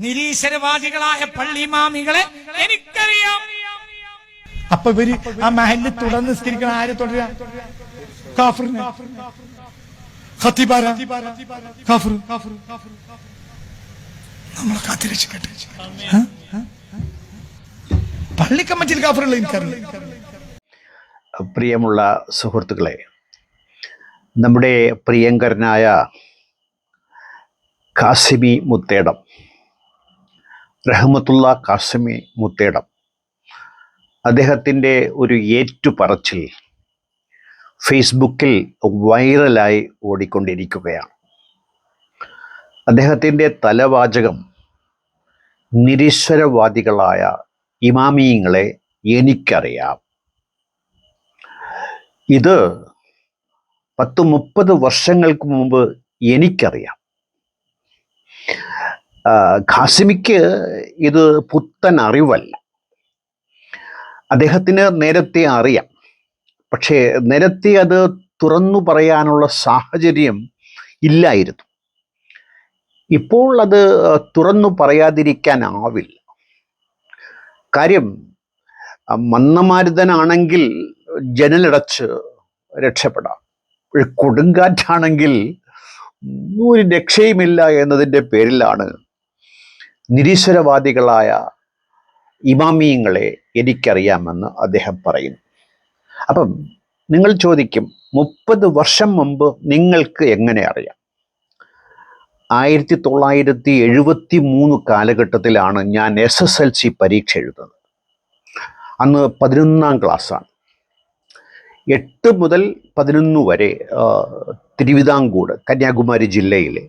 നിരീശ്വരവാദികളായ പള്ളിമാമികളെ എനിക്കറിയാം. അപ്പൊ ഇവർ ആ മഹലിൽ തുടർന്ന് നിസ്കരിക്കണം ആര് തുടരാം? കാഫറിന്. നമ്മളെ കാത്തിരക്ഷിക്കട്ടെ? പള്ളി കമ്മിറ്റിയിൽ കാഫറുള്ള എനിക്കറിയില്ല. പ്രിയമുള്ള സുഹൃത്തുക്കളെ നമ്മുടെ പ്രിയങ്കരനായ കാസിമി മുത്തേടം റഹ്മത്തുള്ള കാസിമി മുത്തേടം. അദ്ദേഹത്തിന്റെ ഒരു ഏറ്റുപറച്ചിൽ ഫേസ്ബുക്കിൽ വൈറലായി ഓടിക്കൊണ്ടിരിക്കുകയാണ്. അദ്ദേഹത്തിന്റെ തലവാചകം നിരീശ്വരവാദികളായ ഇമാമിയങ്ങളെ എനിക്കറിയാം. ഇത് പത്ത് മുപ്പത് വർഷങ്ങൾക്ക് മുമ്പ് എനിക്കറിയാം. ഖാസിമിക്ക് ഇത് പുത്തൻ അറിവല്ല. അദ്ദേഹത്തിന് നേരത്തെ അറിയാം. പക്ഷേ നേരത്തെ അത് തുറന്നു പറയാനുള്ള സാഹചര്യം ഇല്ലായിരുന്നു. ഇപ്പോൾ അത് തുറന്നു പറയാതിരിക്കാനാവില്ല കാര്യം മന്ദമാരുതനാണെങ്കിൽ ജനലടച്ച് രക്ഷപ്പെടാം. ഒരു കൊടുങ്കാറ്റാണെങ്കിൽ ഒരു രക്ഷയുമില്ല എന്നതിന്റെ പേരിലാണ് നിരീശ്വരവാദികളായ ഇമാമിയങ്ങളെ എനിക്കറിയാമെന്ന് അദ്ദേഹം പറയുന്നു. അപ്പം നിങ്ങൾ ചോദിക്കും മുപ്പത് വർഷം മുമ്പ് നിങ്ങൾക്ക് എങ്ങനെ അറിയാം? ആയിരത്തി തൊള്ളായിരത്തി എഴുപത്തി മൂന്ന് കാലഘട്ടത്തിലാണ് ഞാൻ എസ് എസ് എൽ സി പരീക്ഷ എഴുതുന്നത്. അന്ന് പതിനൊന്നാം ക്ലാസ്സാണ്. എട്ട് മുതൽ പതിനൊന്ന് വരെ തിരുവിതാംകൂട് കന്യാകുമാരി ജില്ലയിലെ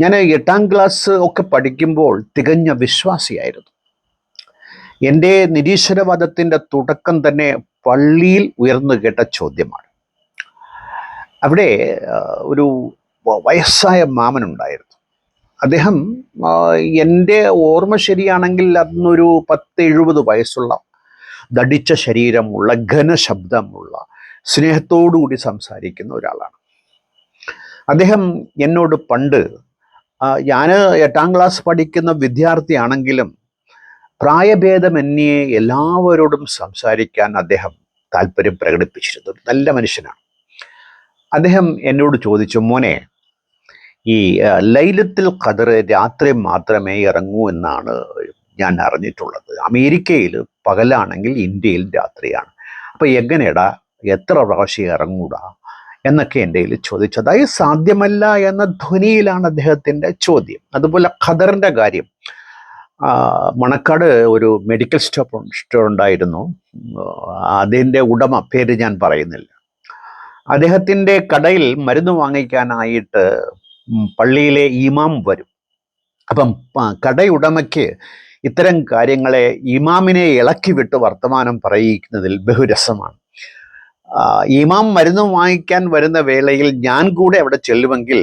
ഞാൻ എട്ടാം ക്ലാസ് ഒക്കെ പഠിക്കുമ്പോൾ തികഞ്ഞ വിശ്വാസിയായിരുന്നു. എന്റെ നിരീശ്വരവാദത്തിന്റെ തുടക്കം തന്നെ പള്ളിയിൽ ഉയർന്നു കേട്ട ചോദ്യമാണ്. അവിടെ ഒരു വയസ്സായ മാമനുണ്ടായിരുന്നു അദ്ദേഹം എന്റെ ഓർമ്മ ശരിയാണെങ്കിൽ അന്നൊരു പത്ത് എഴുപത് വയസ്സുള്ള ദടിച്ച ശരീരമുള്ള ഘനശബ്ദമുള്ള സ്നേഹത്തോടുകൂടി സംസാരിക്കുന്ന ഒരാളാണ്. അദ്ദേഹം എന്നോട് പണ്ട് ഞാൻ എട്ടാം ക്ലാസ് പഠിക്കുന്ന വിദ്യാർത്ഥിയാണെങ്കിലും പ്രായഭേദമന്യേ എല്ലാവരോടും സംസാരിക്കാൻ അദ്ദേഹം താല്പര്യം പ്രകടിപ്പിച്ചിരുന്നു നല്ല മനുഷ്യനാണ്. അദ്ദേഹം എന്നോട് ചോദിച്ചു മോനെ ഈ ലൈലത്തിൽ ഖദർ രാത്രി മാത്രമേ ഇറങ്ങൂ എന്നാണ് ഞാൻ അറിഞ്ഞിട്ടുള്ളത്. അമേരിക്കയിൽ പകലാണെങ്കിൽ ഇന്ത്യയിൽ രാത്രിയാണ്. അപ്പോൾ എങ്ങനെയടാ? എത്ര പ്രാവശ്യം ഇറങ്ങൂടാ? എന്നൊക്കെ എന്റെ കയ്യിൽ ചോദിച്ചു അതായത് സാധ്യമല്ല എന്ന ധ്വനിയിലാണ് അദ്ദേഹത്തിന്റെ ചോദ്യം. അതുപോലെ ഖദറിന്റെ കാര്യം. മണക്കാട് ഒരു മെഡിക്കൽ സ്റ്റോപ്പ് സ്റ്റോർ ഉണ്ടായിരുന്നു. അതിന്റെ ഉടമ പേര് ഞാൻ പറയുന്നില്ല. അദ്ദേഹത്തിന്റെ കടയിൽ മരുന്ന് വാങ്ങിക്കാനായിട്ട് പള്ളിയിലെ ഇമാം വരും. അപ്പം കടയുടമയ്ക്ക് ഇത്തരം കാര്യങ്ങളെ ഇമാമിനെ ഇളക്കി വിട്ട് വർത്തമാനം പറയിക്കുന്നതിൽ ബഹുരസമാണ്. ഇമാം മരുന്ന് വാങ്ങിക്കാൻ വരുന്ന വേളയിൽ ഞാൻ കൂടെ അവിടെ ചെല്ലുമെങ്കിൽ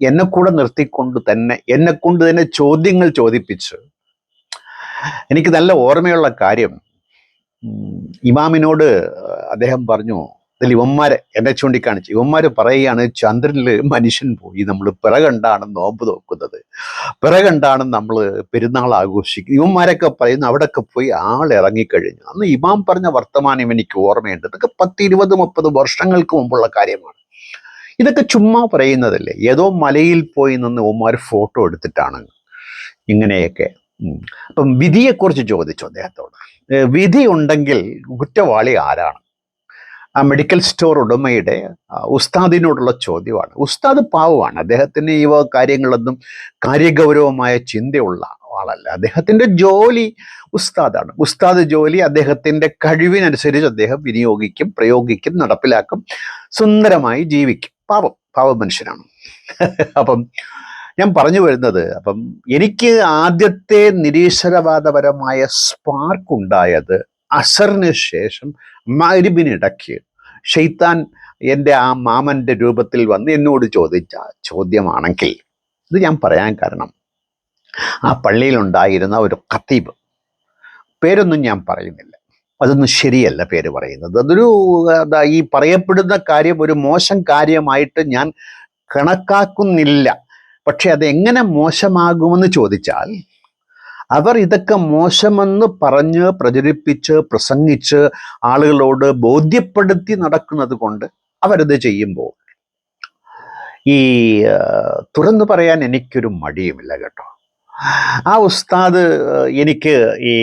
എന്നെ കൂടെ നിർത്തിക്കൊണ്ട് തന്നെ എന്നെ കൊണ്ട് തന്നെ ചോദ്യങ്ങൾ ചോദിപ്പിച്ച്. എനിക്ക് നല്ല ഓർമ്മയുള്ള കാര്യം ഇമാമിനോട് അദ്ദേഹം പറഞ്ഞു ഇതിൽ ഇവന്മാരെ എന്നെ ചൂണ്ടിക്കാണിച്ചു. ഇവന്മാർ പറയുകയാണ് ചന്ദ്രനിൽ മനുഷ്യൻ പോയി. നമ്മൾ പിറകണ്ടാണ് നോമ്പ് നോക്കുന്നത്. പിറകണ്ടാണ് നമ്മൾ പെരുന്നാൾ ആഘോഷിക്കുന്നത്. ഇവന്മാരൊക്കെ പറയുന്നു അവിടെയൊക്കെ പോയി ആൾ ഇറങ്ങിക്കഴിഞ്ഞു. അന്ന് ഇമാം പറഞ്ഞ വർത്തമാനം എനിക്ക് ഓർമ്മയുണ്ട്. ഇതൊക്കെ പത്ത് ഇരുപത് മുപ്പത് വർഷങ്ങൾക്ക് മുമ്പുള്ള കാര്യമാണ്. ഇതൊക്കെ ചുമ്മാ പറയുന്നതല്ലേ? ഏതോ മലയിൽ പോയി നിന്ന് ഉമ്മാർ ഫോട്ടോ എടുത്തിട്ടാണ് ഇങ്ങനെയൊക്കെ. അപ്പം വിധിയെക്കുറിച്ച് ചോദിച്ചു അദ്ദേഹത്തോട്. വിധി ഉണ്ടെങ്കിൽ കുറ്റവാളി ആരാണ്? ആ മെഡിക്കൽ സ്റ്റോർ ഉടമയുടെ ഉസ്താദിനോടുള്ള ചോദ്യമാണ്. ഉസ്താദ് പാവമാണ്. അദ്ദേഹത്തിന് ഈ കാര്യങ്ങളൊന്നും കാര്യഗൗരവമായ ചിന്തയുള്ള ആളല്ല. അദ്ദേഹത്തിന്റെ ജോലി ഉസ്താദാണ്. ഉസ്താദ് ജോലി അദ്ദേഹത്തിന്റെ കഴിവിനനുസരിച്ച് അദ്ദേഹം വിനിയോഗിക്കും പ്രയോഗിക്കും നടപ്പിലാക്കും സുന്ദരമായി ജീവിക്കും. പാവം പാവ മനുഷ്യനാണ്. അപ്പം ഞാൻ പറഞ്ഞു വരുന്നത് അപ്പം എനിക്ക് ആദ്യത്തെ നിരീശ്വരവാദപരമായ സ്പാർക്ക് ഉണ്ടായത് അസറിന് ശേഷം മരുബിനിടയ്ക്ക് ഷെയ്ത്താൻ എന്റെ ആ മാമന്റെ രൂപത്തിൽ വന്ന് എന്നോട് ചോദിച്ച ചോദ്യമാണെങ്കിൽ ഇത് ഞാൻ പറയാൻ കാരണം. ആ പള്ളിയിലുണ്ടായിരുന്ന ഒരു ഖത്തീബ്. പേരൊന്നും ഞാൻ പറയുന്നില്ല. അതൊന്നും ശരിയല്ല പേര് പറയുന്നത്. അതൊരു അതാ ഈ പറയപ്പെടുന്ന കാര്യം ഒരു മോശം കാര്യമായിട്ട് ഞാൻ കണക്കാക്കുന്നില്ല. പക്ഷെ അത് എങ്ങനെ മോശമാകുമെന്ന് ചോദിച്ചാൽ അവർ ഇതൊക്കെ മോശമെന്ന് പറഞ്ഞ് പ്രചരിപ്പിച്ച് പ്രസംഗിച്ച് ആളുകളോട് ബോധ്യപ്പെടുത്തി നടക്കുന്നത് കൊണ്ട് അവരത് ചെയ്യുമ്പോൾ ഈ തുറന്നു പറയാൻ എനിക്കൊരു മടിയുമില്ല കേട്ടോ. ആ ഉസ്താദ് എനിക്ക് ഈ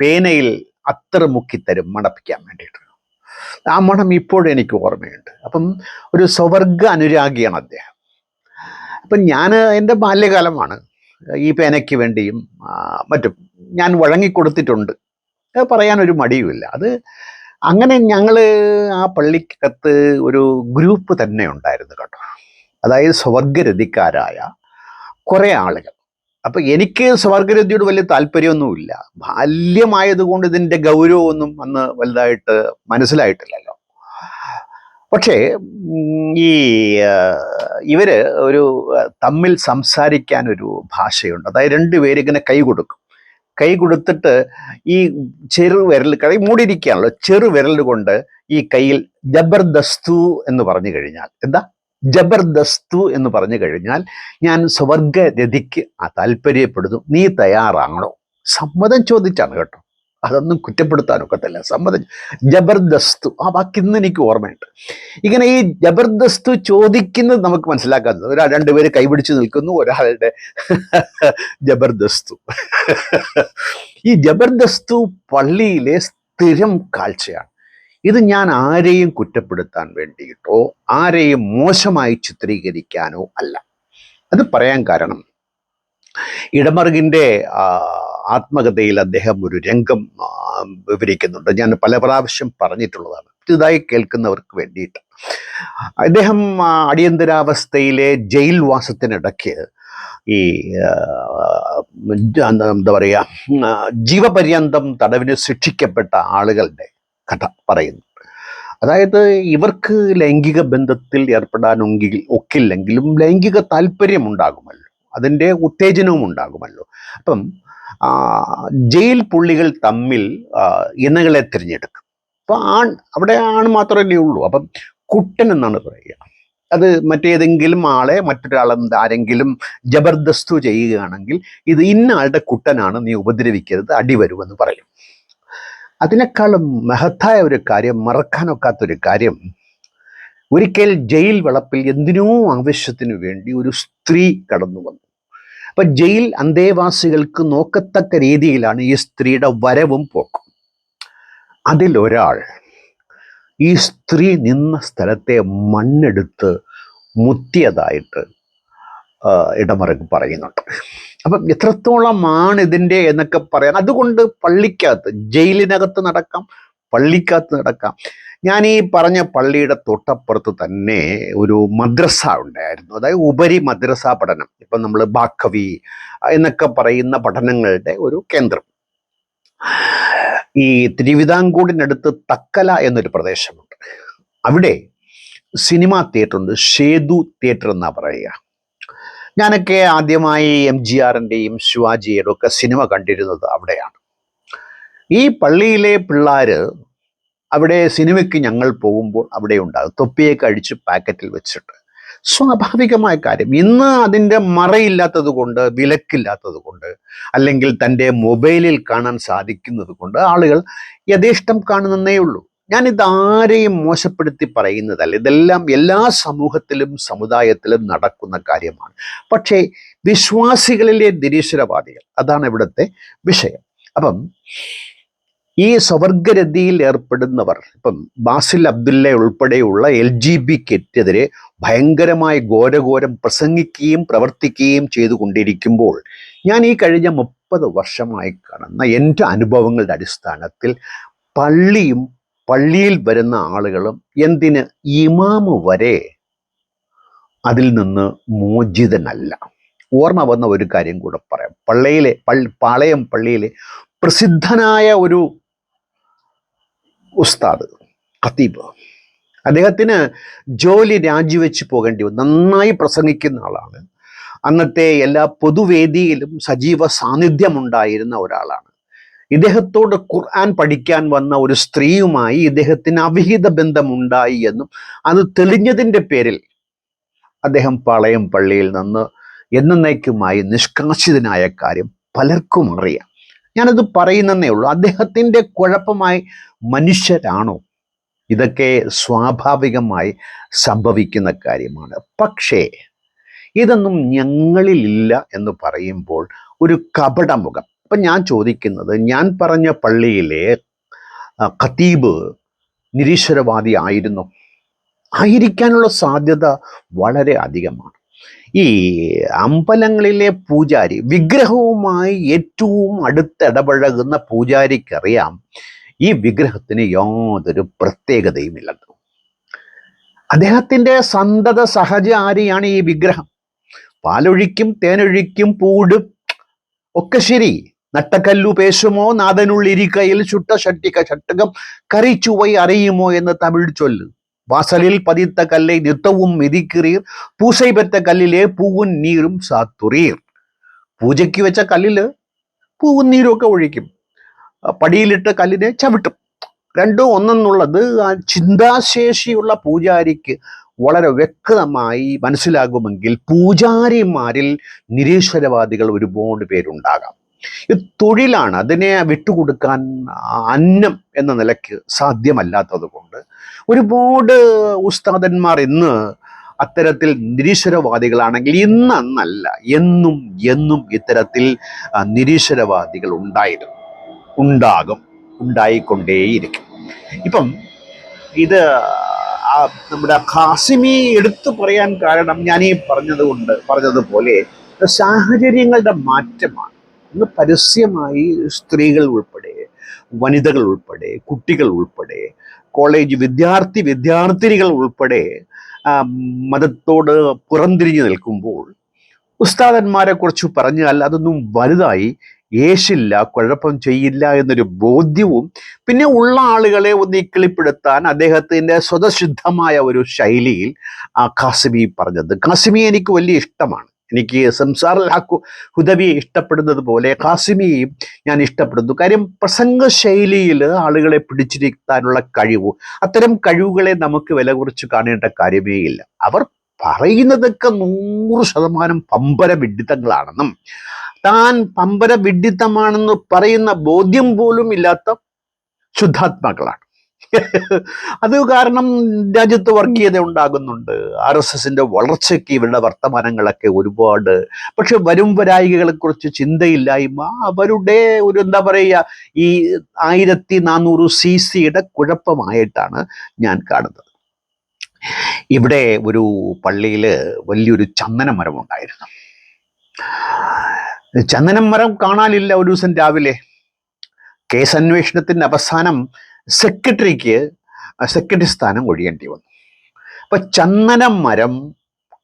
പേനയിൽ അത്ര മുക്കിത്തരും മണപ്പിക്കാൻ വേണ്ടിയിട്ട് ആ മണം ഇപ്പോഴും എനിക്ക് ഓർമ്മയുണ്ട്. അപ്പം ഒരു സ്വവർഗ അനുരാഗിയാണ് അദ്ദേഹം. അപ്പം ഞാൻ എന്റെ ബാല്യകാലമാണ്. ഈ പേനയ്ക്ക് വേണ്ടിയും മറ്റും. ഞാൻ വഴങ്ങിക്കൊടുത്തിട്ടുണ്ട്. പറയാനൊരു മടിയുമില്ല. അത് അങ്ങനെ ഞങ്ങൾ ആ പള്ളിക്കകത്ത് ഒരു ഗ്രൂപ്പ് തന്നെ ഉണ്ടായിരുന്നു കേട്ടോ. അതായത് സ്വർഗരതിക്കാരായ കുറേ ആളുകൾ. അപ്പം എനിക്ക് സ്വർഗരതിയോട് വലിയ താല്പര്യമൊന്നുമില്ല. ബാല്യമായതുകൊണ്ട് ഇതിന്റെ ഗൗരവമൊന്നും അന്ന് വലുതായിട്ട് മനസ്സിലായിട്ടില്ലല്ലോ. പക്ഷേ ഈ ഇവർ ഒരു തമ്മിൽ സംസാരിക്കാൻ ഒരു ഭാഷയുണ്ട്. അതായത് രണ്ടുപേര് ഇങ്ങനെ കൈ കൊടുക്കും. കൈ കൊടുത്തിട്ട് ഈ ചെറു വിരൽ കൈ മൂടിയിരിക്കുകയാണല്ലോ. ചെറു വിരൽ കൊണ്ട് ഈ കയ്യിൽ ജബർദസ്തു എന്ന് പറഞ്ഞു കഴിഞ്ഞാൽ എന്താ? ജബർദസ്തു എന്ന് പറഞ്ഞു കഴിഞ്ഞാൽ ഞാൻ സ്വർഗരതിക്ക് താല്പര്യപ്പെടുന്നു. നീ തയ്യാറാണോ സമ്മതം ചോദിച്ചാണ് കേട്ടോ. അതൊന്നും കുറ്റപ്പെടുത്താനൊക്കത്തില്ല. സമ്മതം ജബർദസ്തു. ആ വാക്ക് ഇന്ന് എനിക്ക് ഓർമ്മയുണ്ട്. ഇങ്ങനെ ഈ ജബർദസ്തു ചോദിക്കുന്നത് നമുക്ക് മനസ്സിലാക്കാത്തത്. ഒരാൾ രണ്ടുപേര് കൈപിടിച്ച് നിൽക്കുന്നു ഒരാളുടെ ജബർദസ്തു. ഈ ജബർദസ്തു പള്ളിയിലെ സ്ഥിരം കാഴ്ചയാണ്. ഇത് ഞാൻ ആരെയും കുറ്റപ്പെടുത്താൻ വേണ്ടിയിട്ടോ ആരെയും മോശമായി ചിത്രീകരിക്കാനോ അല്ല. അത് പറയാൻ കാരണം ഇടമറുകിന്റെ ആത്മകഥയിൽ അദ്ദേഹം ഒരു രംഗം വിവരിക്കുന്നുണ്ട്. ഞാൻ പല പ്രാവശ്യം പറഞ്ഞിട്ടുള്ളതാണ്. പുതിയതായി കേൾക്കുന്നവർക്ക് വേണ്ടിയിട്ട്. അദ്ദേഹം അടിയന്തരാവസ്ഥയിലെ ജയിൽവാസത്തിനിടയ്ക്ക് ഈ എന്താ പറയുക ജീവപര്യന്തം തടവിന് ശിക്ഷിക്കപ്പെട്ട ആളുകളുടെ കഥ പറയുന്നു. അതായത് ഇവർക്ക് ലൈംഗിക ബന്ധത്തിൽ ഏർപ്പെടാനൊങ്കിൽ ഒക്കില്ലെങ്കിലും ലൈംഗിക താല്പര്യം ഉണ്ടാകുമല്ലോ അതിന്റെ ഉത്തേജനവും ഉണ്ടാകുമല്ലോ. അപ്പം ജയിൽ പുള്ളികൾ തമ്മിൽ ഇണകളെ തിരഞ്ഞെടുക്കും. അപ്പോൾ ആൺ അവിടെ ആണ് മാത്രമല്ലേ ഉള്ളൂ. അപ്പം കുട്ടൻ എന്നാണ് പറയുക. അത് മറ്റേതെങ്കിലും ആളെ മറ്റൊരാളെ ആരെങ്കിലും ജബർദസ്തു ചെയ്യുകയാണെങ്കിൽ ഇത് ഇന്ന ആളുടെ കുട്ടനാണ് നീ ഉപദ്രവിക്കരുത് അടിവരുമെന്ന് പറയും. അതിനേക്കാളും മഹത്തായ ഒരു കാര്യം മറക്കാനൊക്കാത്തൊരു കാര്യം ഒരിക്കൽ ജയിൽ വളപ്പിൽ എന്തിനോ ആവശ്യത്തിനു വേണ്ടി ഒരു സ്ത്രീ കടന്നു വന്നു അപ്പൊ ജയിൽ അന്തേവാസികൾക്ക് നോക്കത്തക്ക രീതിയിലാണ് ഈ സ്ത്രീയുടെ വരവും പോക്കും. അതിലൊരാൾ ഈ സ്ത്രീ നിന്ന സ്ഥലത്തെ മണ്ണെടുത്ത് മുത്തിയതായിട്ട് ഇടമറക്ക് പറയുന്നുണ്ട്. അപ്പം എത്രത്തോളമാണ് ഇതിന്റെ എന്നൊക്കെ പറയാൻ അതുകൊണ്ട് പള്ളിക്കകത്ത് ജയിലിനകത്ത് നടക്കാം പള്ളിക്കകത്ത് നടക്കാം. ഞാൻ ഈ പറഞ്ഞ പള്ളിയുടെ തൊട്ടപ്പുറത്ത് തന്നെ ഒരു മദ്രസ ഉണ്ടായിരുന്നു. അതായത് ഉപരി മദ്രസ പഠനം. ഇപ്പം നമ്മൾ ബാക്കവി എന്നൊക്കെ പറയുന്ന പഠനങ്ങളുടെ ഒരു കേന്ദ്രം. ഈ തിരുവിതാംകൂടിനടുത്ത് തക്കല എന്നൊരു പ്രദേശമുണ്ട്. അവിടെ സിനിമാ തിയേറ്റർ ഉണ്ട് ഷേതു തിയേറ്റർ എന്നാ പറയുക. ഞാനൊക്കെ ആദ്യമായി എം ജി ആറിന്റെയും ശിവാജിയുടെ ഒക്കെ സിനിമ കണ്ടിരുന്നത് അവിടെയാണ്. ഈ പള്ളിയിലെ പിള്ളേര് അവിടെ സിനിമയ്ക്ക് ഞങ്ങൾ പോകുമ്പോൾ അവിടെ ഉണ്ടാകും. തൊപ്പിയൊക്കെ അടിച്ച് പാക്കറ്റിൽ വെച്ചിട്ട്. സ്വാഭാവികമായ കാര്യം ഇന്ന് അതിന്റെ മറയില്ലാത്തത് കൊണ്ട് വിലക്കില്ലാത്തത് കൊണ്ട് അല്ലെങ്കിൽ തന്റെ മൊബൈലിൽ കാണാൻ സാധിക്കുന്നത് കൊണ്ട് ആളുകൾ യഥേഷ്ടം കാണുന്നേ ഉള്ളൂ. ഞാനിത് ആരെയും മോശപ്പെടുത്തി പറയുന്നതല്ല. ഇതെല്ലാം എല്ലാ സമൂഹത്തിലും സമുദായത്തിലും നടക്കുന്ന കാര്യമാണ്. പക്ഷേ വിശ്വാസികളിലെ നിരീശ്വരവാദികൾ അതാണ് ഇവിടുത്തെ വിഷയം. അപ്പം ഈ സ്വവർഗരതിയിൽ ഏർപ്പെടുന്നവർ ഇപ്പം ബാസിൽ അബ്ദുല്ല ഉൾപ്പെടെയുള്ള എൽ ജി ബിക്കെതിരെ ഭയങ്കരമായി ഘോരഘോരം പ്രസംഗിക്കുകയും പ്രവർത്തിക്കുകയും ചെയ്തുകൊണ്ടിരിക്കുമ്പോൾ ഞാൻ ഈ കഴിഞ്ഞ മുപ്പത് വർഷമായി കാണുന്ന എന്റെ അനുഭവങ്ങളുടെ അടിസ്ഥാനത്തിൽ പള്ളിയും പള്ളിയിൽ വരുന്ന ആളുകളും എന്തിന് ഇമാമ് വരെ അതിൽ നിന്ന് മോചിതനല്ല. ഓർമ്മ വന്ന ഒരു കാര്യം കൂടെ പറയാം. പള്ളിയിലെ പള്ളി പാളയം പള്ളിയിലെ പ്രസിദ്ധനായ ഒരു ഉസ്താദ് ഖത്തീബ്. അദ്ദേഹത്തിന് ജോലി രാജിവെച്ച് പോകേണ്ടി വന്നു. നന്നായി പ്രസംഗിക്കുന്ന ആളാണ്. അന്നത്തെ എല്ലാ പൊതുവേദിയിലും സജീവ സാന്നിധ്യമുണ്ടായിരുന്ന ഒരാളാണ്. ഇദ്ദേഹത്തോട് ഖുർആൻ പഠിക്കാൻ വന്ന ഒരു സ്ത്രീയുമായി ഇദ്ദേഹത്തിന് അവിഹിത ബന്ധമുണ്ടായി എന്നും അത് തെളിഞ്ഞതിന്റെ പേരിൽ അദ്ദേഹം പാളയം പള്ളിയിൽ നിന്ന് എന്നേക്കുമായി നിഷ്കാസിതനായ കാര്യം പലർക്കും അറിയാം. ഞാനത് പറയുന്നതേ ഉള്ളൂ. അദ്ദേഹത്തിന്റെ കുഴപ്പമായി മനുഷ്യരാണോ? ഇതൊക്കെ സ്വാഭാവികമായി സംഭവിക്കുന്ന കാര്യമാണ്. പക്ഷേ ഇതൊന്നും ഞങ്ങളിലില്ല എന്ന് പറയുമ്പോൾ ഒരു കപടമുഖം. അപ്പം ഞാൻ ചോദിക്കുന്നത് ഞാൻ പറഞ്ഞ പള്ളിയിലെ ഖതീബ് നിരീശ്വരവാദി ആയിരുന്നു. ആയിരിക്കാനുള്ള സാധ്യത വളരെ അധികമാണ്. ഈ അമ്പലങ്ങളിലെ പൂജാരി വിഗ്രഹവുമായി ഏറ്റവും അടുത്തിടപഴകുന്ന പൂജാരിക്കറിയാം. ഈ വിഗ്രഹത്തിന് യാതൊരു പ്രത്യേകതയുമില്ലെന്ന് അദ്ദേഹത്തിന്റെ സന്തത സഹചാരിയാണ് ഈ വിഗ്രഹം. പാലൊഴിക്കും തേനൊഴിക്കും പൂടും ഒക്കെ ശരി. നട്ടക്കല്ലു പേശുമോ നാഥനുള്ളിരിക്കയിൽ ചുട്ട ഷട്ടിക ഷട്ടകം കറിച്ചുവൈ അറിയുമോ എന്ന് തമിഴ് ചൊല്ല്. വാസലിൽ പതിത്ത கல்லை നിത്തവും மிதிக்கிறீர். പൂസൈ പെറ്റ കല്ലിലെ പൂവും നീരും സാത്തുറീർ പൂജയ്ക്ക് വെച്ച കല്ലിൽ പൂവും നീരും ഒക്കെ ഒഴിക്കും. പടിയിലിട്ട കല്ലിനെ ചവിട്ടും. രണ്ടും ഒന്നെന്നുള്ളത് ആ ചിന്താശേഷിയുള്ള പൂജാരിക്ക് വളരെ വ്യക്തമായി മനസ്സിലാകുമെങ്കിൽ പൂജാരിമാരിൽ നിരീശ്വരവാദികൾ ഒരുപാട് പേരുണ്ടാകാം. ഇത് തൊഴിലാണ്. അതിനെ വിട്ടുകൊടുക്കാൻ അന്നം എന്ന നിലയ്ക്ക് സാധ്യമല്ലാത്തതുകൊണ്ട് ഒരുപാട് ഉസ്താദന്മാർ ഇന്ന് അത്തരത്തിൽ നിരീശ്വരവാദികളാണെങ്കിൽ ഇന്ന് അന്നല്ല എന്നും എന്നും ഇത്തരത്തിൽ നിരീശ്വരവാദികൾ ഉണ്ടായിരുന്നു ഉണ്ടാകും ഉണ്ടായിക്കൊണ്ടേയിരിക്കും. ഇപ്പം ഇത് നമ്മുടെ ഖാസിമി എടുത്തു പറയാൻ കാരണം ഞാൻ ഈ പറഞ്ഞതുകൊണ്ട് പറഞ്ഞതുപോലെ സാഹചര്യങ്ങളുടെ മാറ്റമാണ്. ഇന്ന് പരസ്യമായി സ്ത്രീകൾ ഉൾപ്പെടെ വനിതകൾ ഉൾപ്പെടെ കുട്ടികൾ ഉൾപ്പെടെ കോളേജ് വിദ്യാർത്ഥി വിദ്യാർത്ഥിനികൾ ഉൾപ്പെടെ മതത്തോട് പുറംതിരിഞ്ഞു നിൽക്കുമ്പോൾ ഉസ്താദന്മാരെ കുറിച്ച് പറഞ്ഞാൽ അതൊന്നും വലുതായി യേശില്ല കുഴപ്പം ചെയ്യില്ല എന്നൊരു ബോധ്യവും പിന്നെ ഉള്ള ആളുകളെ ഒന്ന് ഇക്കിളിപ്പെടുത്താൻ അദ്ദേഹത്തിന്റെ സ്വതസിദ്ധമായ ഒരു ശൈലിയിൽ കാസിമി പറഞ്ഞത്. കാസിമി എനിക്ക് വലിയ ഇഷ്ടമാണ്. എനിക്ക് സംസാർ ഹുദബിയെ ഹുദവിയെ ഇഷ്ടപ്പെടുന്നത് പോലെ കാസിമിയെയും ഞാൻ ഇഷ്ടപ്പെടുന്നു. കാര്യം പ്രസംഗ ശൈലിയിൽ ആളുകളെ പിടിച്ചിരിക്കാനുള്ള കഴിവ് അത്തരം കഴിവുകളെ നമുക്ക് വില കുറച്ച് കാണേണ്ട കാര്യമേ ഇല്ല. അവർ പറയുന്നതൊക്കെ നൂറ് ശതമാനം പമ്പര വിഡിത്തങ്ങളാണെന്നും താൻ പമ്പര വിഡിത്തമാണെന്ന് പറയുന്ന ബോധ്യം പോലും ഇല്ലാത്ത ശുദ്ധാത്മാക്കളാണ്. അത് കാരണം രാജ്യത്ത് വർഗീയത ഉണ്ടാകുന്നുണ്ട്. ആർ എസ് എസിന്റെ വളർച്ചയ്ക്ക് ഇവരുടെ വർത്തമാനങ്ങളൊക്കെ ഒരുപാട്. പക്ഷെ വരും വരായികളെ കുറിച്ച് ചിന്തയില്ലായ്മ അവരുടെ ഒരു എന്താ പറയുക ഈ ആയിരത്തി നാനൂറ് സി സിയുടെ കുഴപ്പമായിട്ടാണ് ഞാൻ കാണുന്നത്. ഇവിടെ ഒരു പള്ളിയിൽ വലിയൊരു ചന്ദന മരം ഉണ്ടായിരുന്നു ചന്ദനം മരം കാണാനില്ല ഒരു ദിവസം രാവിലെ. കേസ് അന്വേഷണത്തിന്റെ അവസാനം സെക്രട്ടറിക്ക് സെക്രട്ടറി സ്ഥാനം ഒഴിയേണ്ടി വന്നു. അപ്പൊ ചന്ദന മരം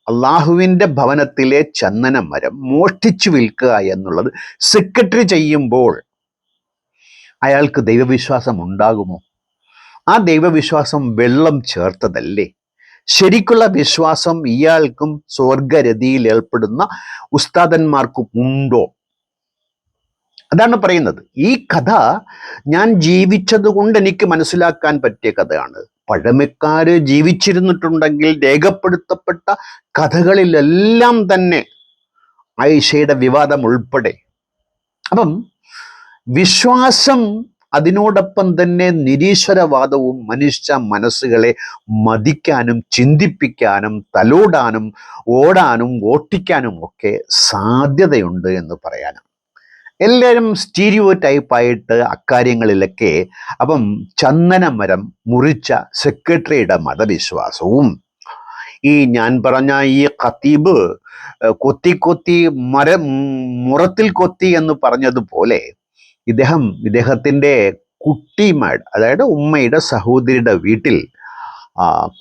അള്ളാഹുവിന്റെ ഭവനത്തിലെ ചന്ദന മരം മോഷ്ടിച്ചു വിൽക്കുക എന്നുള്ളത് സെക്രട്ടറി ചെയ്യുമ്പോൾ അയാൾക്ക് ദൈവവിശ്വാസം ഉണ്ടാകുമോ? ആ ദൈവവിശ്വാസം വെള്ളം ചേർത്തതല്ലേ? ശരിക്കുള്ള വിശ്വാസം ഇയാൾക്കും സ്വർഗരതിയിൽ ഏർപ്പെടുന്ന ഉസ്താദന്മാർക്കും ഉണ്ടോ? അതാണ് പറയുന്നത്. ഈ കഥ ഞാൻ ജീവിച്ചതുകൊണ്ട് എനിക്ക് മനസ്സിലാക്കാൻ പറ്റിയ കഥയാണ്. പഴമക്കാര് ജീവിച്ചിരുന്നിട്ടുണ്ടെങ്കിൽ രേഖപ്പെടുത്തപ്പെട്ട കഥകളിലെല്ലാം തന്നെ ആയിഷയുടെ വിവാദം ഉൾപ്പെടെ. അപ്പം വിശ്വാസം അതിനോടൊപ്പം തന്നെ നിരീശ്വരവാദവും മനുഷ്യ മനസ്സുകളെ മതിക്കാനും ചിന്തിപ്പിക്കാനും തലോടാനും ഓടാനും ഓട്ടിക്കാനും ഒക്കെ സാധ്യതയുണ്ട് എന്ന് പറയാനാണ്. എല്ലാവരും സ്റ്റീരിയോ ടൈപ്പായിട്ട് അക്കാര്യങ്ങളിലൊക്കെ അപ്പം ചന്ദനമരം മുറിച്ച സെക്രട്ടറിയുടെ മതവിശ്വാസവും. ഈ ഞാൻ പറഞ്ഞ ഈ ഖത്തീബ് കൊത്തി കൊത്തി മരം മുറത്തിൽ കൊത്തി എന്ന് പറഞ്ഞതുപോലെ ഇദ്ദേഹം ഇദ്ദേഹത്തിന്റെ കുട്ടിമാട് അതായത് ഉമ്മയുടെ സഹോദരിയുടെ വീട്ടിൽ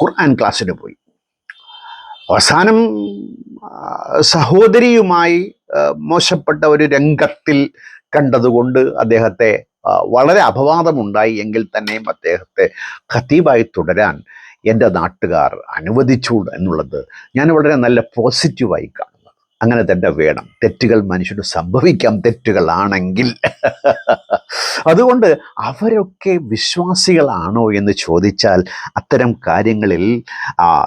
ഖുർആൻ ക്ലാസ്സിന് പോയി. അവസാനം സഹോദരിയുമായി മോശപ്പെട്ട ഒരു രംഗത്തിൽ കണ്ടതുകൊണ്ട് അദ്ദേഹത്തെ വളരെ അപവാദമുണ്ടായി എങ്കിൽ തന്നെയും അദ്ദേഹത്തെ ഖത്തീബായി തുടരാൻ എന്റെ നാട്ടുകാർ അനുവദിച്ചു എന്നുള്ളത് ഞാൻ വളരെ നല്ല പോസിറ്റീവായി കാണുന്നത്. അങ്ങനെ തന്നെ വേണം. തെറ്റുകൾ മനുഷ്യന് സംഭവിക്കാം. തെറ്റുകളാണെങ്കിൽ അതുകൊണ്ട് അവരൊക്കെ വിശ്വാസികളാണോ എന്ന് ചോദിച്ചാൽ അത്തരം കാര്യങ്ങളിൽ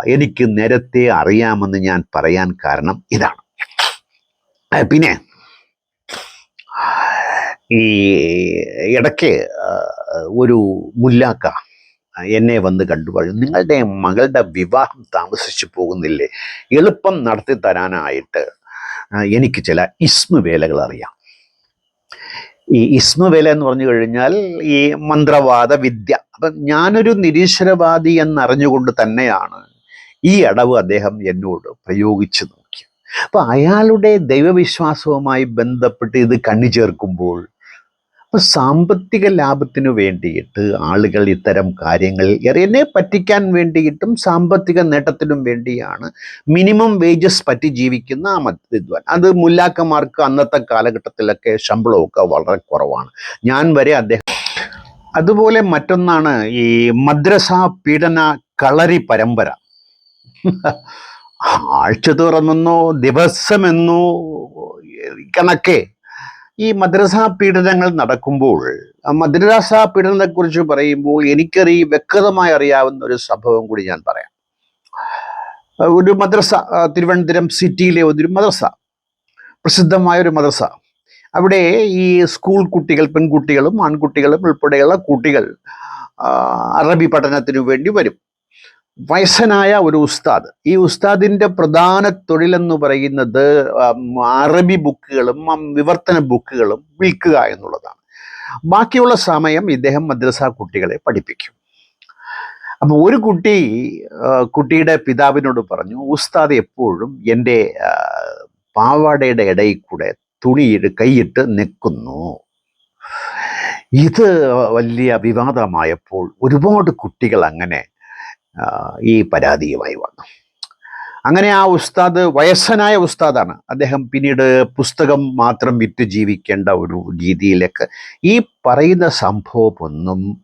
എനിക്ക് നേരത്തെ അറിയാമെന്ന് ഞാൻ പറയാൻ കാരണം ഇതാണ്. പിന്നെ ഈ ഇടയ്ക്ക് ഒരു മുല്ലാക്ക എന്നെ വന്ന് കണ്ടു പറഞ്ഞു നിങ്ങളുടെ മകളുടെ വിവാഹം താമസിച്ചു പോകുന്നില്ലേ? എളുപ്പം നടത്തി തരാനായിട്ട് എനിക്ക് ചില ഇസ്മ വേലകൾ അറിയാം. ഈ ഇസ്മ വേല എന്ന് പറഞ്ഞു കഴിഞ്ഞാൽ ഈ മന്ത്രവാദ വിദ്യ. അപ്പം ഞാനൊരു നിരീശ്വരവാദി എന്നറിഞ്ഞുകൊണ്ട് തന്നെയാണ് ഈ അടവ് അദ്ദേഹം എന്നോട് പ്രയോഗിച്ചു നോക്കിയത് അപ്പൊ അയാളുടെ ദൈവവിശ്വാസവുമായി ബന്ധപ്പെട്ട് ഇത് കണ്ണി ചേർക്കുമ്പോൾ അപ്പൊ സാമ്പത്തിക ലാഭത്തിനു വേണ്ടിയിട്ട് ആളുകൾ ഇത്തരം കാര്യങ്ങൾ എന്നെ പറ്റിക്കാൻ വേണ്ടിയിട്ടും സാമ്പത്തിക നേട്ടത്തിനും വേണ്ടിയാണ് മിനിമം വേജസ് പറ്റി ജീവിക്കുന്ന ആ മധ്യവിദ്വാൻ അത് മുല്ലാക്കന്മാർക്ക് അന്നത്തെ കാലഘട്ടത്തിലൊക്കെ ശമ്പളമൊക്കെ വളരെ കുറവാണ്. ഞാൻ വരെ അദ്ദേഹം അതുപോലെ മറ്റൊന്നാണ് ഈ മദ്രസ പീഡന കളരി പരമ്പര. ആഴ്ച തുറന്നെന്നോ ദിവസമെന്നോ കണക്കെ. ഈ മദ്രസ പീഡനങ്ങൾ നടക്കുമ്പോൾ മദ്രസ പീഡനത്തെക്കുറിച്ച് പറയുമ്പോൾ എനിക്കറി വ്യക്തമായി അറിയാവുന്ന ഒരു സംഭവം കൂടി ഞാൻ പറയാം. ഒരു മദ്രസ തിരുവനന്തപുരം സിറ്റിയിലെ ഒരു മദ്രസ പ്രസിദ്ധമായ ഒരു മദ്രസ. അവിടെ ഈ സ്കൂൾ കുട്ടികൾ പെൺകുട്ടികളും ആൺകുട്ടികളും ഉൾപ്പെടെയുള്ള കുട്ടികൾ അറബി പഠനത്തിനു വേണ്ടി വരും. വയസ്സനായ ഒരു ഉസ്താദ്. ഈ ഉസ്താദിന്റെ പ്രധാന തൊഴിലെന്ന് പറയുന്നത് അറബി ബുക്കുകളും വിവർത്തന ബുക്കുകളും വിൽക്കുക എന്നുള്ളതാണ്. ബാക്കിയുള്ള സമയം ഇദ്ദേഹം മദ്രസ കുട്ടികളെ പഠിപ്പിക്കും. അപ്പോൾ ഒരു കുട്ടി കുട്ടിയുടെ പിതാവിനോട് പറഞ്ഞു ഉസ്താദ് എപ്പോഴും എന്റെ പാവാടയുടെ ഇടയിൽ കൂടെ തുണിയിട്ട് കൈയിട്ട് നിൽക്കുന്നു. ഇത് വലിയ വിവാദമായപ്പോൾ ഒരുപാട് കുട്ടികൾ അങ്ങനെ ഈ പരാതിയുമായി വന്നു. അങ്ങനെ ആ ഉസ്താദ് വയസ്സനായ ഉസ്താദാണ്. അദ്ദേഹം പിന്നീട് പുസ്തകം മാത്രം വിറ്റ് ജീവിക്കേണ്ട ഒരു രീതിയിലേക്ക് ഈ പറയുന്ന സംഭവമൊന്നും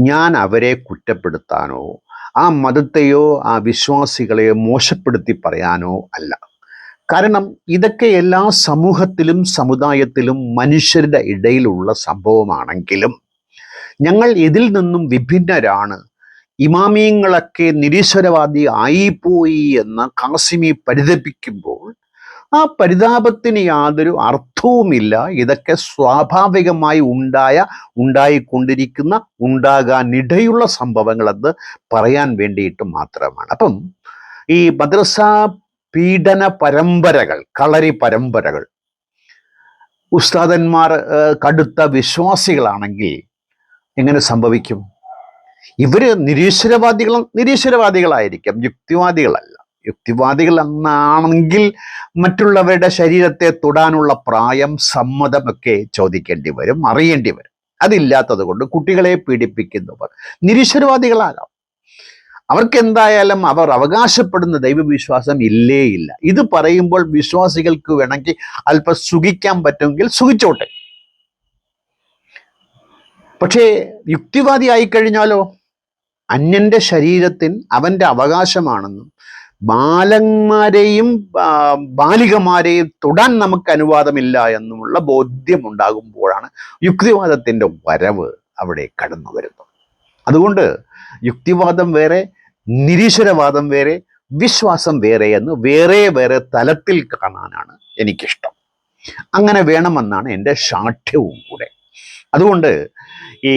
ഞാൻ അവരെ കുറ്റപ്പെടുത്താനോ ആ മതത്തെയോ ആ വിശ്വാസികളെയോ മോശപ്പെടുത്തി പറയാനോ അല്ല. കാരണം ഇതൊക്കെ എല്ലാ സമൂഹത്തിലും സമുദായത്തിലും മനുഷ്യരുടെ ഇടയിലുള്ള സംഭവമാണെങ്കിലും ഞങ്ങൾ ഇതിൽ നിന്നും വിഭിന്നരാണ്. ഇമാമിയങ്ങളൊക്കെ നിരീശ്വരവാദി ആയിപ്പോയി എന്ന് കാസിമി പരിതപിക്കുമ്പോൾ ആ പരിതാപത്തിന് യാതൊരു അർത്ഥവുമില്ല. ഇതൊക്കെ സ്വാഭാവികമായി ഉണ്ടായ ഉണ്ടായിക്കൊണ്ടിരിക്കുന്ന ഉണ്ടാകാനിടയുള്ള സംഭവങ്ങളെന്ന് പറയാൻ വേണ്ടിയിട്ട് മാത്രമാണ്. അപ്പം ഈ മദ്രസ പീഡന പരമ്പരകൾ കളരി പരമ്പരകൾ ഉസ്താദന്മാർ കടുത്ത വിശ്വാസികളാണെങ്കിൽ എങ്ങനെ സംഭവിക്കും? ഇവർ നിരീശ്വരവാദികൾ നിരീശ്വരവാദികളായിരിക്കാം. യുക്തിവാദികളല്ല. യുക്തിവാദികൾ എന്നാണെങ്കിൽ മറ്റുള്ളവരുടെ ശരീരത്തെ തൊടാനുള്ള പ്രായം സമ്മതമൊക്കെ ചോദിക്കേണ്ടി വരും അറിയേണ്ടി വരും. അതില്ലാത്തത് കൊണ്ട് കുട്ടികളെ പീഡിപ്പിക്കുന്നവർ നിരീശ്വരവാദികളാകാം. അവർക്ക് എന്തായാലും അവർ അവകാശപ്പെടുന്ന ദൈവവിശ്വാസം ഇല്ലേ ഇല്ല. ഇത് പറയുമ്പോൾ വിശ്വാസികൾക്ക് വേണമെങ്കിൽ അല്പം സുഖിക്കാൻ പറ്റുമെങ്കിൽ സുഖിച്ചോട്ടെ. പക്ഷേ യുക്തിവാദി ആയിക്കഴിഞ്ഞാലോ അന്യന്റെ ശരീരത്തിൽ അവന്റെ അവകാശമാണെന്നും ബാലന്മാരെയും ബാലികമാരെയും തൊടാൻ നമുക്ക് അനുവാദമില്ല എന്നുമുള്ള ബോധ്യം ഉണ്ടാകുമ്പോഴാണ് യുക്തിവാദത്തിന്റെ വരവ് അവിടെ കടന്നു വരുന്നത്. അതുകൊണ്ട് യുക്തിവാദം വേറെ നിരീശ്വരവാദം വേറെ വിശ്വാസം വേറെ എന്ന് വേറെ വേറെ തലത്തിൽ കാണാനാണ് എനിക്കിഷ്ടം. അങ്ങനെ വേണമെന്നാണ് എന്റെ ഷാഠ്യവും കൂടെ. അതുകൊണ്ട് ഈ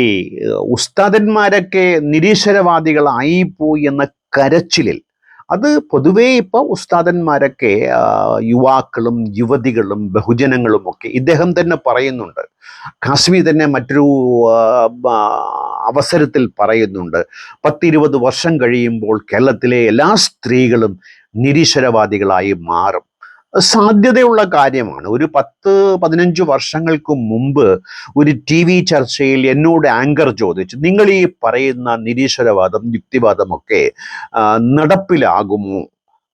ഉസ്താദന്മാരൊക്കെ നിരീശ്വരവാദികളായിപ്പോയി എന്ന കരച്ചിലിൽ അത് പൊതുവേ ഇപ്പോൾ ഉസ്താദന്മാരൊക്കെ യുവാക്കളും യുവതികളും ബഹുജനങ്ങളും ഒക്കെ ഇദ്ദേഹം തന്നെ പറയുന്നുണ്ട്. കാശ്മീർ തന്നെ മറ്റൊരു അവസരത്തിൽ പറയുന്നുണ്ട്. പത്തിരുപത് വർഷം കഴിയുമ്പോൾ കേരളത്തിലെ എല്ലാ സ്ത്രീകളും നിരീശ്വരവാദികളായി മാറും. സാധ്യതയുള്ള കാര്യമാണ്. ഒരു പത്ത് പതിനഞ്ച് വർഷങ്ങൾക്ക് മുമ്പ് ഒരു ടി വി ചർച്ചയിൽ എന്നോട് ആങ്കർ ചോദിച്ചു നിങ്ങൾ ഈ പറയുന്ന നിരീശ്വരവാദം യുക്തിവാദമൊക്കെ നടപ്പിലാകുമോ?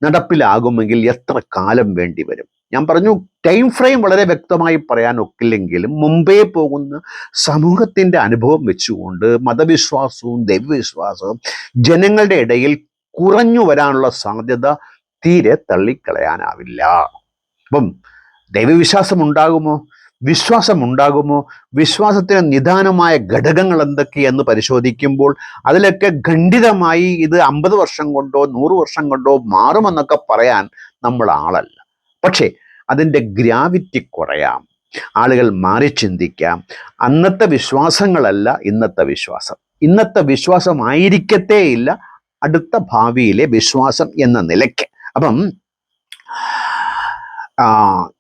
നടപ്പിലാകുമെങ്കിൽ എത്ര കാലം വേണ്ടി വരും? ഞാൻ പറഞ്ഞു ടൈം ഫ്രെയിം വളരെ വ്യക്തമായി പറയാൻ ഒക്കില്ലെങ്കിലും മുമ്പേ പോകുന്ന സമൂഹത്തിന്റെ അനുഭവം വെച്ചുകൊണ്ട് മതവിശ്വാസവും ദൈവവിശ്വാസവും ജനങ്ങളുടെ ഇടയിൽ കുറഞ്ഞു വരാനുള്ള സാധ്യത തീരെ തള്ളിക്കളയാനാവില്ല. അപ്പം ദൈവവിശ്വാസം ഉണ്ടാകുമോ വിശ്വാസം ഉണ്ടാകുമോ വിശ്വാസത്തിന് നിദാനമായ ഘടകങ്ങൾ എന്തൊക്കെയെന്ന് പരിശോധിക്കുമ്പോൾ അതിലൊക്കെ ഖണ്ഡിതമായി ഇത് അമ്പത് വർഷം കൊണ്ടോ നൂറ് വർഷം കൊണ്ടോ മാറുമെന്നൊക്കെ പറയാൻ നമ്മൾ ആളല്ല. പക്ഷേ അതിന്റെ ഗ്രാവിറ്റി കുറയാം. ആളുകൾ മാറി ചിന്തിക്കാം. അന്നത്തെ വിശ്വാസങ്ങളല്ല ഇന്നത്തെ വിശ്വാസം. ഇന്നത്തെ വിശ്വാസമായിരിക്കത്തേയില്ല അടുത്ത ഭാവിയിലെ വിശ്വാസം എന്ന നിലയ്ക്ക്. അപ്പം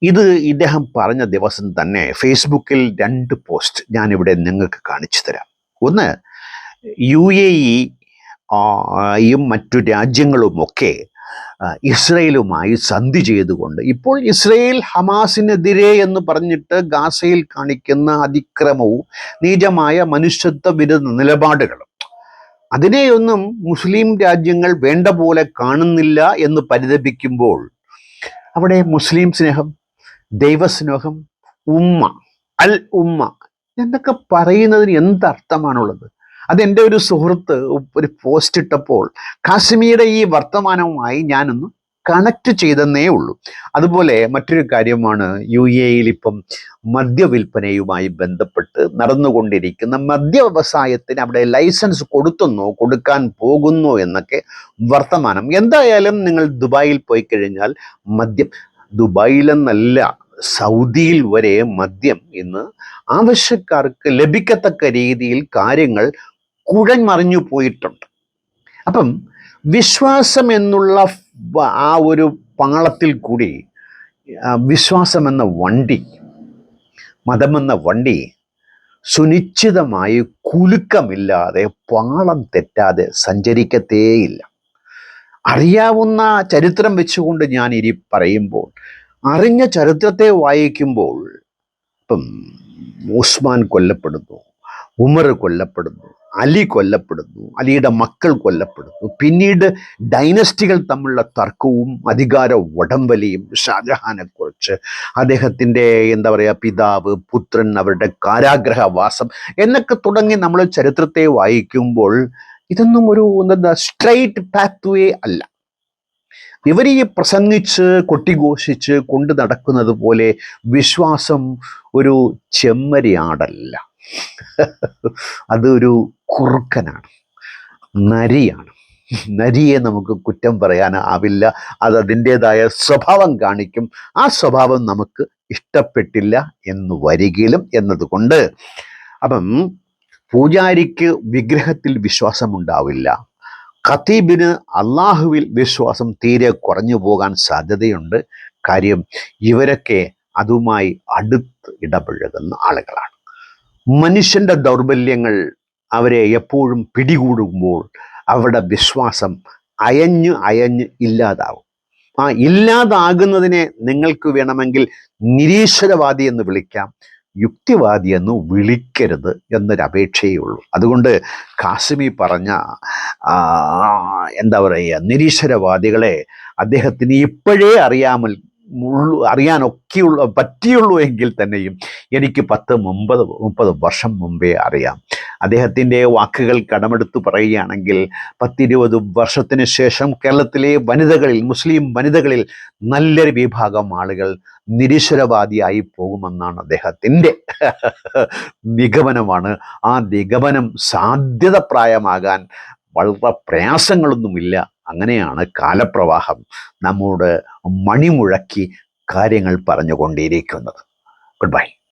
ഇത് ഇദ്ദേഹം പറഞ്ഞ ദിവസം തന്നെ ഫേസ്ബുക്കിൽ രണ്ട് പോസ്റ്റ് ഞാനിവിടെ നിങ്ങൾക്ക് കാണിച്ചു തരാം. ഒന്ന് യു എ ഇയും മറ്റു രാജ്യങ്ങളുമൊക്കെ ഇസ്രയേലുമായി സന്ധി ചെയ്തുകൊണ്ട് ഇപ്പോൾ ഇസ്രയേൽ ഹമാസിനെതിരെ എന്ന് പറഞ്ഞിട്ട് ഗാസയിൽ കാണിക്കുന്ന അതിക്രമവും നീചമായ മനുഷ്യത്വ വിരുദ്ധ നിലപാടുകളും അതിനെയൊന്നും മുസ്ലിം രാജ്യങ്ങൾ വേണ്ട പോലെ കാണുന്നില്ല എന്ന് പരിതപിക്കുമ്പോൾ അവിടെ മുസ്ലിം സ്നേഹം ദൈവസ്നേഹം ഉമ്മ അൽ ഉമ്മ എന്നൊക്കെ പറയുന്നതിന് എന്തർത്ഥമാണുള്ളത്? അതെന്റെ ഒരു സുഹൃത്ത് ഒരു പോസ്റ്റ് ഇട്ടപ്പോൾ കാശ്മീരുടെ ഈ വർത്തമാനവുമായി ഞാനൊന്ന് കണക്ട് ചെയ്തെന്നേ ഉള്ളൂ. അതുപോലെ മറ്റൊരു കാര്യമാണ് യു എയിൽ ഇപ്പം മദ്യവിൽപ്പനയുമായി ബന്ധപ്പെട്ട് നടന്നുകൊണ്ടിരിക്കുന്ന മദ്യ വ്യവസായത്തിന് അവിടെ ലൈസൻസ് കൊടുത്തുന്നോ കൊടുക്കാൻ പോകുന്നു എന്നൊക്കെ വർത്തമാനം. എന്തായാലും നിങ്ങൾ ദുബായിൽ പോയി കഴിഞ്ഞാൽ മദ്യം ദുബായിലെന്നല്ല സൗദിയിൽ വരെ മദ്യം ഇന്ന് ആവശ്യക്കാർക്ക് ലഭിക്കത്തക്ക രീതിയിൽ കാര്യങ്ങൾ കുഴഞ്ഞറിഞ്ഞു പോയിട്ടുണ്ട്. അപ്പം വിശ്വാസം എന്നുള്ള ആ ഒരു പാളത്തിൽ കൂടി വിശ്വാസമെന്ന വണ്ടി മതമെന്ന വണ്ടി സുനിശ്ചിതമായി കുലുക്കമില്ലാതെ പാളം തെറ്റാതെ സഞ്ചരിക്കത്തേയില്ല. അറിയാവുന്ന ചരിത്രം വെച്ചുകൊണ്ട് ഞാൻ ഇനി പറയുമ്പോൾ അറിഞ്ഞ ചരിത്രത്തെ വായിക്കുമ്പോൾ ഇപ്പം ഉസ്മാൻ കൊല്ലപ്പെടുന്നു ഉമർ കൊല്ലപ്പെടുന്നു അലി കൊല്ലപ്പെടുന്നു അലിയുടെ മക്കൾ കൊല്ലപ്പെടുന്നു. പിന്നീട് ഡൈനസ്റ്റികൾ തമ്മിലുള്ള തർക്കവും അധികാര വടംവലിയും ഷാജഹാനെ കുറിച്ച് അദ്ദേഹത്തിന്റെ എന്താ പറയുക പിതാവ് പുത്രൻ അവരുടെ കാരാഗ്രഹവാസം എന്നൊക്കെ തുടങ്ങി നമ്മൾ ചരിത്രത്തെ വായിക്കുമ്പോൾ ഇതൊന്നും ഒരു എന്താ സ്ട്രൈറ്റ് പാത്ത് വേ അല്ല. ഇവർ ഈ പ്രസംഗിച്ച് കൊട്ടിഘോഷിച്ച് കൊണ്ടു നടക്കുന്നത് പോലെ വിശ്വാസം ഒരു ചെമ്മരിയാടല്ല. അതൊരു കുറുക്കനാണ്. നരിയാണ്. നരിയെ നമുക്ക് കുറ്റം പറയാനാവില്ല. അത് അതിന്റെതായ സ്വഭാവം കാണിക്കും. ആ സ്വഭാവം നമുക്ക് ഇഷ്ടപ്പെട്ടില്ല എന്ന് വരികിലും എന്നതുകൊണ്ട്. അപ്പം പൂജാരിക്ക് വിഗ്രഹത്തിൽ വിശ്വാസമുണ്ടാവില്ല. ഖത്തീബിന് അള്ളാഹുവിൽ വിശ്വാസം തീരെ കുറഞ്ഞു പോകാൻ സാധ്യതയുണ്ട്. കാര്യം ഇവരൊക്കെ അതുമായി അടുത്ത് ഇടപഴകുന്ന ആളുകളാണ്. മനുഷ്യന്റെ ദൗർബല്യങ്ങൾ അവരെ എപ്പോഴും പിടികൂടുമ്പോൾ അവരുടെ വിശ്വാസം അയഞ്ഞ് അയഞ്ഞ് ഇല്ലാതാവും. ആ ഇല്ലാതാകുന്നതിനെ നിങ്ങൾക്ക് വേണമെങ്കിൽ നിരീശ്വരവാദി എന്ന് വിളിക്കാം. യുക്തിവാദി എന്ന് വിളിക്കരുത് എന്നൊരു അപേക്ഷയേ ഉള്ളൂ. അതുകൊണ്ട് കാസിമി പറഞ്ഞ എന്താ പറയുക നിരീശ്വരവാദികളെ അദ്ദേഹത്തിന് ഇപ്പോഴേ അറിയാമൽ ഉള്ളു അറിയാനൊക്കെയുള്ള പറ്റിയുള്ളൂ എങ്കിൽ തന്നെയും എനിക്ക് പത്ത് മുമ്പത് മുപ്പത് വർഷം മുമ്പേ അറിയാം. അദ്ദേഹത്തിന്റെ വാക്കുകൾ കടമെടുത്തു പറയുകയാണെങ്കിൽ പത്തിരുപത് വർഷത്തിന് ശേഷം കേരളത്തിലെ വനിതകളിൽ മുസ്ലിം വനിതകളിൽ നല്ലൊരു വിഭാഗം ആളുകൾ നിരീശ്വരവാദിയായി പോകുമെന്നാണ് അദ്ദേഹത്തിന്റെ നിഗമനമാണ്. ആ നിഗമനം സാധ്യത പ്രായമാകാൻ വളരെ പ്രയാസങ്ങളൊന്നുമില്ല. അങ്ങനെയാണ് കാലപ്രവാഹം നമ്മോട് മണിമുഴക്കി കാര്യങ്ങൾ പറഞ്ഞുകൊണ്ടിരിക്കുന്നത്. Good bye